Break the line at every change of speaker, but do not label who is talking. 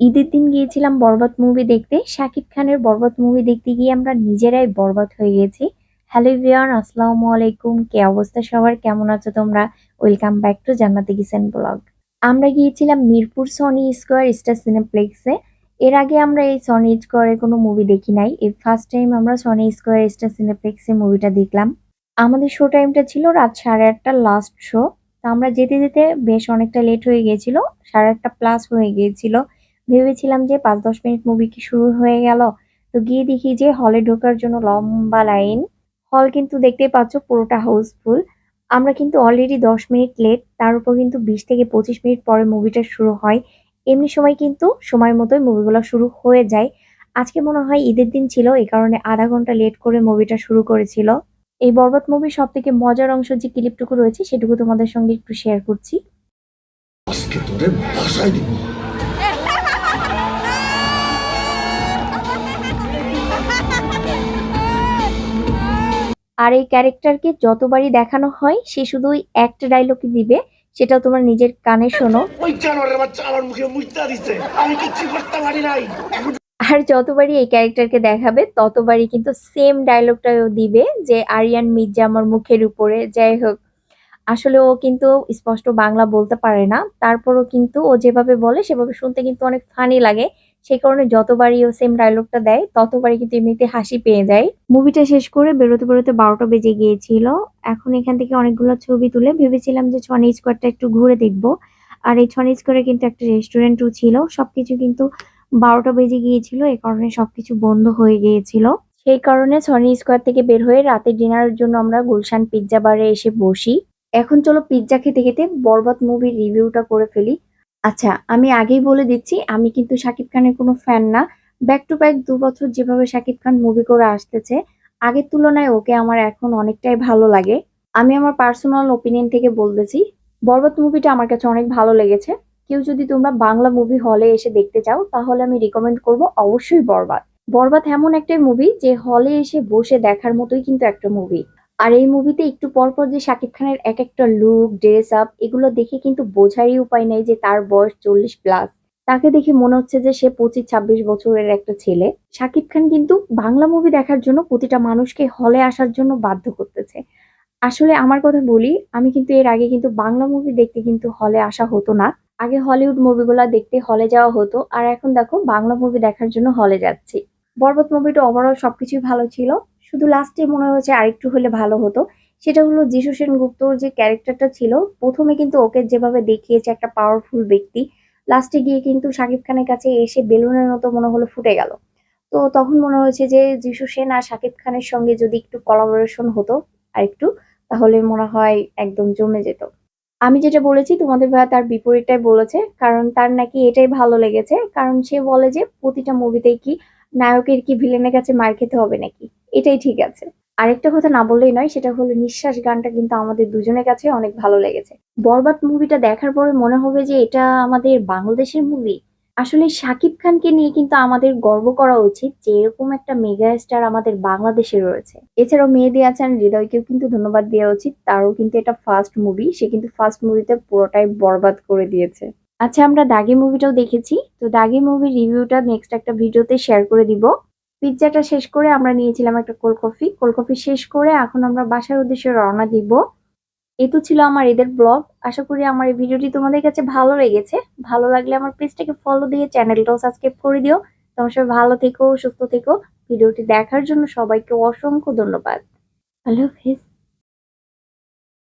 ঈদের দিন গিয়েছিলাম বরবাদ মুভি দেখতে। শাকিব খানের বরবাদ মুভি দেখতে গিয়ে আমরা নিজেরাই বরবাদ হয়ে গেছি। হ্যালো এভরিওয়ান, আসসালামু আলাইকুম। কে অবস্থা সবার? কেমন আছো তোমরা? Welcome back to Jannati kitchen blog. আমরা গিয়েছিলাম মিরপুর সনি স্কোয়ার স্টার সিনেপ্লেক্সে। এর আগে আমরা এই সনি স্কয়ারে কোনো মুভি দেখি নাই। এই ফার্স্ট টাইম আমরা সনি স্কয়ার স্টার সিনেপ্লেক্সে মুভিটা দেখলাম। আমাদের শো টাইমটা ছিল রাত সাড়ে আটটার লাস্ট শো। তো আমরা যেতে যেতে বেশ অনেকটা লেট হয়ে গিয়েছিল। সাড়ে আটটা প্লাস হয়ে গিয়েছিল। ভেবেছিলাম যে ৫-১০ মিনিট মুভি কি শুরু হয়ে গেল। তো গিয়ে দেখি যে হলে ঢোকার জন্য লম্বা লাইন। হল কিন্তু দেখতেই পাচ্ছ পুরোটা হাউসফুল। আমরা কিন্তু অলরেডি ১০ মিনিট লেট। তার উপর কিন্তু ২০ থেকে ২৫ মিনিট পরে মুভিটা শুরু হয়। এমনি সময় কিন্তু সময় মতোই মুভিগুলো শুরু হয়ে যায়। আজকে মনে হয় ঈদের দিন ছিল এই কারণে আধা ঘণ্টা লেট করে মুভিটা শুরু করেছিল। এই বরবাদ মুভির সবথেকে মজার অংশ যে ক্লিপটুকু রয়েছে, সেটুকু তোমাদের সঙ্গে একটু শেয়ার করছি।
আজকে তোরে ভাষায় দিব
আর এই ক্যারেক্টারকে যতবারই দেখানো হয় সে শুধু ওই একটা ডায়লগই দিবে সেটাও তোমার নিজের কানে শোনো।
ওই জানোয়ারের বাচ্চা আমার মুখে মুইতা দিছে। আমি কিচ্ছু করতে পারি নাই।
আর যতবারই এই ক্যারেক্টারকে দেখাবে ততবারই কিন্তু সেম ডায়লগটাও দিবে যে আরিয়ান মির্জা আমার মুখের উপরে। যাই হোক আসলে ও কিন্তু স্পষ্ট বাংলা বলতে পারে না। তারপরও কিন্তু ও যেভাবে বলে সেভাবে শুনতে কিন্তু অনেক ফানি লাগে। সেই কারণে যতবারই ও সেম ডায়লগটা দেয় ততবারই কিন্তু এমনিতে হাসি পেয়ে যায়। মুভিটা শেষ করে বেরোতে বেরোতে বারোটা বেজে গিয়েছিল। এখন এখান থেকে অনেকগুলো ছবি তুলে ভেবেছিলাম যে ছনি স্কোয়ারটা একটু ঘুরে দেখব। আর এই ছনি স্কোয়ারে কিন্তু একটা রেস্টুরেন্টও ছিল। সবকিছু কিন্তু বারোটা বেজে গিয়েছিল। এই কারণে সবকিছু বন্ধ হয়ে গিয়েছিল। সেই কারণে সনি স্কোয়ার থেকে বের হয়ে রাতের ডিনারের জন্য আমরা গুলশান পিৎজা বারে এসে বসি। এখন চলো পিৎজা খেতে খেতে বরবাদ মুভির রিভিউটা করে ফেলি। আচ্ছা আমি আগেই বলে দিচ্ছি, আমি কিন্তু শাকিব খানের কোনো ফ্যান না। ব্যাক টু ব্যাক দু বছর যেভাবে শাকিব খান মুভি করে আসতেছে, আগের তুলনায় ওকে আমার এখন অনেকটাই ভালো লাগে। আমি আমার পার্সোনাল ওপিনিয়ন থেকে বলতেছি, বরবাদ মুভিটা আমার কাছে অনেক ভালো লেগেছে। কেউ যদি তোমরা বাংলা মুভি হলে এসে দেখতে চাও, তাহলে আমি রিকমেন্ড করব অবশ্যই বরবাদ। বরবাদ এমন একটা মুভি যে হলে এসে বসে দেখার মতোই কিন্তু একটা মুভি আর এই মুভিতে একটু পরপর যে শাকিব খানের এক একটা লুক ড্রেস আপ এগুলো দেখে কিন্তু বোঝারই উপায় নেই যে তার বয়স চল্লিশ প্লাস তাকে দেখে মনে হচ্ছে যে সে পঁচিশ, ছাব্বিশ বছরের একটা ছেলে। শাকিব খান কিন্তু বাংলা মুভি দেখার জন্য প্রতিটা মানুষকে হলে আসার জন্য বাধ্য করতেছে। আসলে আমার কথা বলি, আমি কিন্তু এর আগে কিন্তু বাংলা মুভি দেখতে কিন্তু হলে আসা হতো না। আগে হলিউড মুভিগুলা দেখতে হলে যাওয়া হতো, আর এখন দেখো বাংলা মুভি দেখার জন্য হলে যাচ্ছি। বরবাদ মুভিটা ওভারঅল সবকিছুই ভালো ছিল। শুধু লাস্টে মনে হয়েছে আরেকটু হলে ভালো হতো। সেটা হলো যিশু সেনগুপ্তর যে ক্যারেক্টারটা ছিল, প্রথমে কিন্তু ওকে যেভাবে দেখিয়েছে একটা পাওয়ারফুল ব্যক্তি লাস্টে গিয়ে কিন্তু শাকিব খানের কাছে এসে বেলুনের মতো মনে হলো ফুটে গেল। তো তখন মনে হয়েছে যে যিশু সেন আর শাকিব খানের সঙ্গে যদি একটু কোলাবোরেশন হতো আর একটু তাহলে মনে হয় একদম জমে যেত। আমি যেটা বলেছি, তোমাদের ভাইয়া তার বিপরীতটাই বলেছে, কারণ তার নাকি এটাই ভালো লেগেছে। কারণ সে বলে যে, প্রতিটা মুভিতেই কি নায়কের কি ভিলেনের কাছে মার খেতে হবে নাকি? এটাই ঠিক আছে। আরেকটা কথা না বললেই নয়, সেটা হলো নিঃশ্বাস গানটা কিন্তু আমাদের দুজনের কাছে অনেক ভালো লেগেছে। বরবাদ মুভিটা দেখার পরে মনে হবে যে এটা আমাদের বাংলাদেশের মুভি। আসলে শাকিব খানকে নিয়ে কিন্তু আমাদের গর্ব করা উচিত যে এরকম একটা মেগা স্টার আমাদের বাংলাদেশে রয়েছে। এছাড়াও মেয়ে মেহেদি আছেন, হৃদয়কেও কিন্তু ধন্যবাদ দেওয়া উচিত। তারও কিন্তু এটা ফার্স্ট মুভি, সে কিন্তু ফার্স্ট মুভিতে পুরোটাই বরবাদ করে দিয়েছে। আচ্ছা আমরা দাগি মুভিটাও দেখেছি। তো দাগি মুভির রিভিউটা নেক্সট একটা ভিডিওতে শেয়ার করে দিব। পিৎজাটা শেষ করে আমরা নিয়েছিলাম একটা কোল্ড কফি কোল্ড কফি শেষ করে এখন আমরা বাসার উদ্দেশ্যে রওনা দিব। এ তো ছিল আমার এদের ব্লগ আশা করি আমার এই ভিডিওটি তোমাদের কাছে ভালো লেগেছে। ভালো লাগলে আমার পেজটাকে ফলো দিয়ে চ্যানেলটাও সাবস্ক্রাইব করে দিও। তোমার সবাই ভালো থেকো, সুস্থ থেকো। ভিডিওটি দেখার জন্য সবাইকে অসংখ্য ধন্যবাদ। আল্লাহ হাফিজ